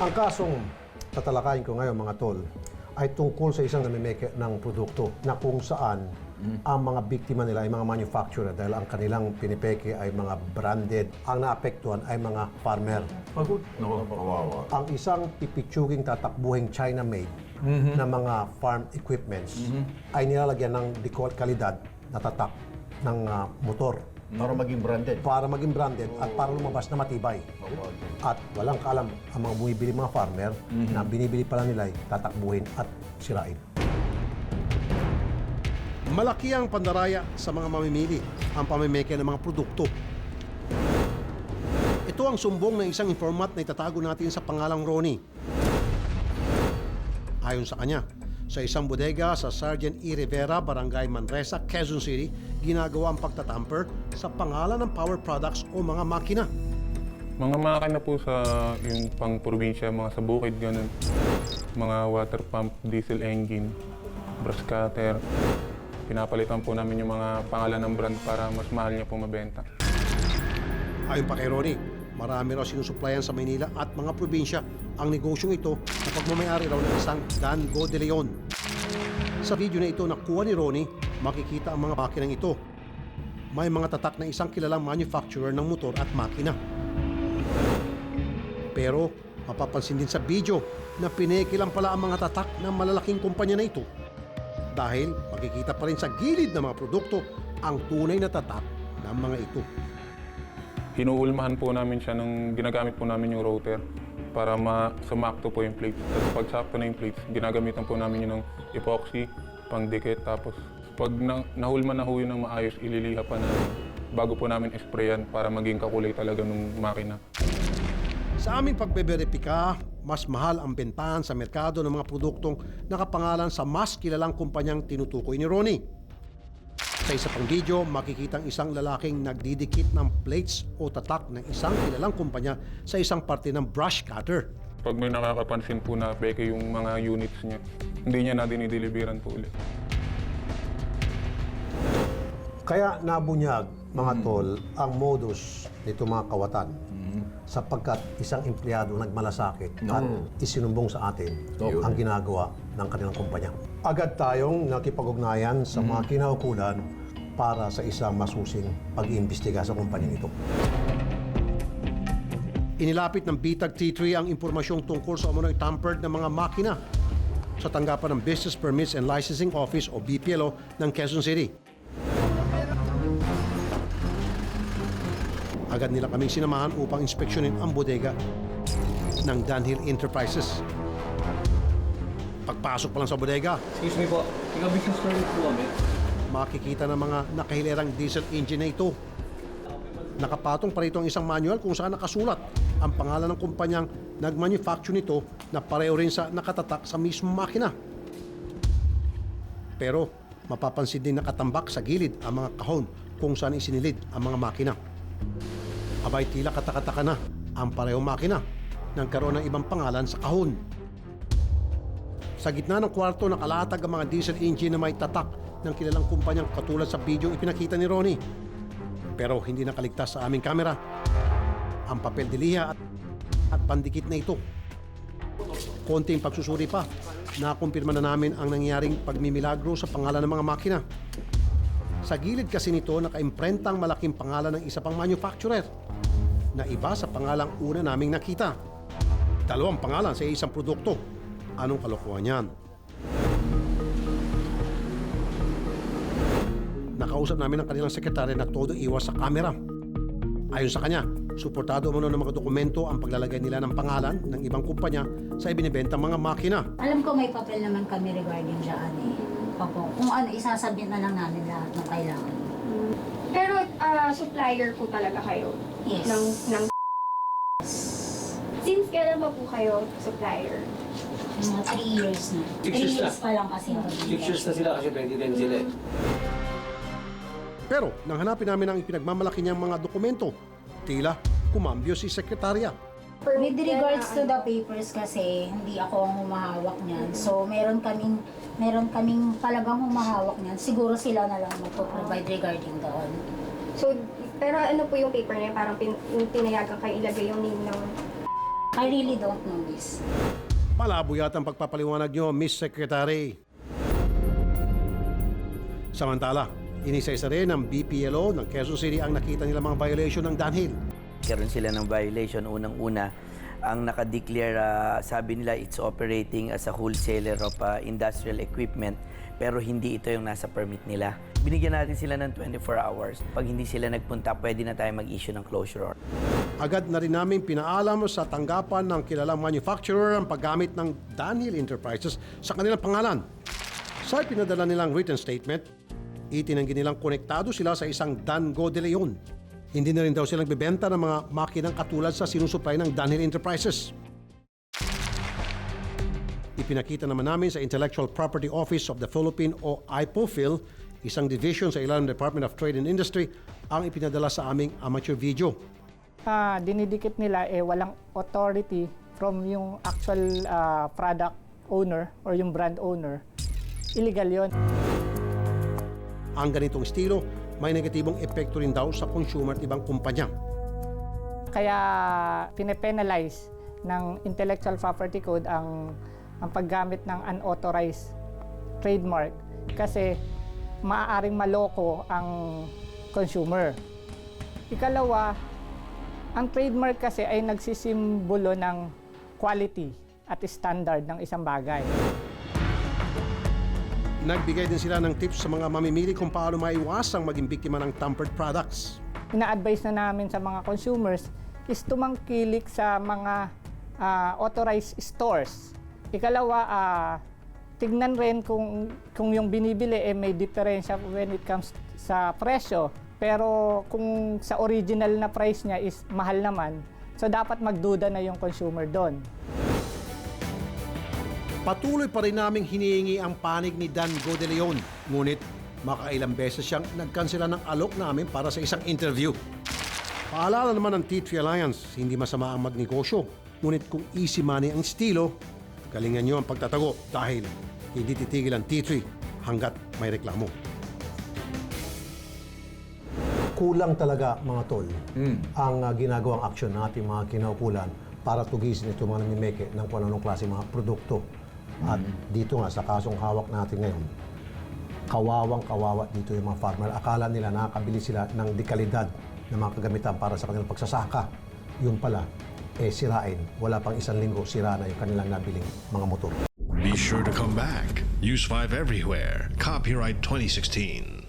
Ang kasong tatalakayin ko ngayon mga tol ay tungkol sa isang namimeke ng produkto na kung saan ang mga biktima nila ay mga manufacturer dahil ang kanilang pinipeke ay mga branded. Ang naapektuhan ay mga farmer. Pagod. Naku, kawawa. Ang isang pipitsuging tatakbuhing China-made na mga farm equipments ay nilalagyan ng decal kalidad na tatak ng ah, motor Para maging branded. para maging branded at para lumabas na matibay. At walang kaalam ang mga bumibili mga farmer na binibili pala nila ay tatakbuhin at sirain. Malaki ang pandaraya sa mga mamimili ang pamimeke ng mga produkto. Ito ang sumbong ng isang informat na itatago natin sa pangalang Ronnie. Ayon sa kanya, sa isang bodega sa Sergeant E. Rivera, Barangay Manresa, Quezon City, ginagawa ang pagtatamper sa pangalan ng power products o mga makina. Mga makina po sa yung pang probinsya, mga sa bukid, ganun. Mga water pump, diesel engine, brush cutter. Pinapalitan po namin yung mga pangalan ng brand para mas mahal niya po mabenta. Ayon pa kay Ronnie, marami raw sinusuplayan sa Maynila at mga probinsya ang negosyong ito na pagmamayari raw ng isang Dan Go de Leon. Sa video na ito nakuha ni Ronnie, makikita ang mga makinang ito. May mga tatak na isang kilalang manufacturer ng motor at makina. Pero mapapansin din sa video na pineke lang pala ang mga tatak ng malalaking kumpanya na ito. Dahil makikita pa rin sa gilid ng mga produkto ang tunay na tatak ng mga ito. Hinuulmahan po namin siya nung ginagamit po namin yung router para ma sumakto po yung plates. Tapos pag sakto na yung plates, ginagamitan po namin yun ng epoxy, pangdikit, tapos pag na, nahulman na ho yun ng maayos, ililiha pa na bago po namin sprayan para maging kakulay talaga ng makina. Sa aming pagbeberipika, mas mahal ang bentahan sa merkado ng mga produktong nakapangalan sa mas kilalang kumpanyang tinutukoy ni Ronnie. Sa isa pang video, makikita ang isang lalaking nagdidikit ng plates o tatak ng isang kilalang kumpanya sa isang parte ng brush cutter. Pag may nakakapansin po na peke yung mga units niya, hindi niya na dinideliveran po ulit. Kaya nabunyag, mga tol, ang modus nito mga kawatan sapagkat isang empleyado nagmalasakit at isinumbong sa atin ang ginagawa ng kanilang kumpanya. Agad tayong nakipag-ugnayan sa mga kinaukulan para sa isang masusing pag-iimbestiga sa kumpanya ito. Inilapit ng Bitag T3 ang impormasyong tungkol sa umano'y tampered na mga makina sa tanggapan ng Business Permits and Licensing Office o BPLO ng Quezon City. Agad nila kaming sinamahan upang inspeksyonin ang bodega ng Dunhill Enterprises. Pagpasok pa lang sa bodega, Excuse me po, taga-business permit po kami. makikita ng mga nakahilerang diesel engine na ito. Nakapatong pa rito ang isang manual kung saan nakasulat ang pangalan ng kumpanyang nag-manufacture nito na pareho rin sa nakatatak sa mismong makina. Pero mapapansin din nakatambak sa gilid ang mga kahon kung saan isinilid ang mga makina. Abay tila katakataka na ang parehong makina nagkaroon ng ibang pangalan sa kahon. Sa gitna ng kwarto nakalatag ang mga diesel engine na may tatak ng kilalang kumpanyang katulad sa video ipinakita ni Ronnie. Pero hindi nakaligtas sa aming kamera ang papel de liha at, at pandikit na ito. Konting pagsusuri pa, nakumpirma na namin ang nangyaring pagmimilagro sa pangalan ng mga makina. Sa gilid kasi nito nakaimprenta ang malaking pangalan ng isa pang manufacturer na iba sa pangalang una naming nakita. Dalawang pangalan sa isang produkto. Anong kalokohan yan? Nakausap namin ang kanilang sekretary na todo iwas sa kamera. Ayon sa kanya, suportado umano ng mga dokumento ang paglalagay nila ng pangalan ng ibang kumpanya sa ibinibentang mga makina. Alam ko may papel naman kami regarding dyan eh. Opo. Kung ano, isasubmit na lang namin lahat ng kailangan. Pero ah, supplier po talaga kayo Yes. ng ng Since kailan ba po kayo supplier? Mga 3 years na. Six 3 years years na. pa lang kasi. dito. years na sila kasi 2010 sila eh. Pero nang hanapin namin ang ipinagmamalaki niyang mga dokumento, tila kumambyo si sekretarya. With regards to the papers kasi, hindi ako ang humahawak niyan. So, meron kaming meron kaming talagang humahawak niyan. Siguro sila na lang magpo-provide regarding doon. So, pero ano po yung paper yun? Parang pin, yung pinayagan kayo ilagay yung name ng I really don't know this. Malabo yata ang pagpapaliwanag nyo, Miss Secretary. Samantala, inisa-isa rin ng BPLO ng Quezon City ang nakita nila mga violation ng Danhill. Karoon sila ng violation. Unang-una, ang nakadeclare, ah, sabi nila, it's operating as a wholesaler of ah, industrial equipment, pero hindi ito yung nasa permit nila. Binigyan natin sila ng 24 hours. Pag hindi sila nagpunta, pwede na tayo mag-issue ng closure order. Agad na rin namin pinaalam sa tanggapan ng kilalang manufacturer ang paggamit ng Danhill Enterprises sa kanilang pangalan. Sa pinadala nilang written statement, itinanggi nilang konektado sila sa isang Dango de Leon. Hindi na rin daw sila nagbebenta ng mga makinang katulad sa sinusupply ng Danhill Enterprises. Ipinakita naman namin sa Intellectual Property Office of the Philippine o IPOFIL, isang division sa ilang Department of Trade and Industry, ang ipinadala sa aming amateur video. ah dinidikit nila eh walang authority from yung actual ah, product owner or yung brand owner, illegal yon. Ang ganitong estilo, may negatibong epekto rin daw sa consumer at ibang kumpanya. Kaya pinepenalize ng Intellectual Property Code ang ang paggamit ng unauthorized trademark kasi maaaring maloko ang consumer. Ikalawa, ang trademark kasi ay nagsisimbolo ng quality at standard ng isang bagay. Nagbigay din sila ng tips sa mga mamimili kung paano maiwasang maging biktima ng tampered products. ina-advise na namin sa mga consumers is tumangkilik sa mga ah, authorized stores. Ikalawa, ah, tignan rin kung, kung yung binibili eh, may diferensya when it comes sa presyo. Pero kung sa original na price niya is mahal naman, so dapat magduda na yung consumer doon. Patuloy pa rin naming hinihingi ang panig ni Dan Go de Leon. Ngunit makailang beses siyang nagkansela ng alok namin para sa isang interview. Paalala naman ng T3 Alliance, hindi masama ang magnegosyo. Ngunit kung easy money ang estilo, galingan nyo ang pagtatago dahil hindi titigil ang T3 hanggat may reklamo. Kulang talaga mga tol ang uh, ginagawang aksyon ng ating mga kinaukulan para tugisin ito mga namimeke ng kung anong klase mga produkto. At dito nga sa kasong hawak natin ngayon, kawawang kawawa dito yung mga farmer. Akala nila nakakabili sila ng dekalidad na mga kagamitan para sa kanilang pagsasaka. Yung pala, eh sirain. Wala pang isang linggo, sira na yung kanilang nabiling mga motor. Be sure to come back. Use 5 everywhere. Copyright 2016.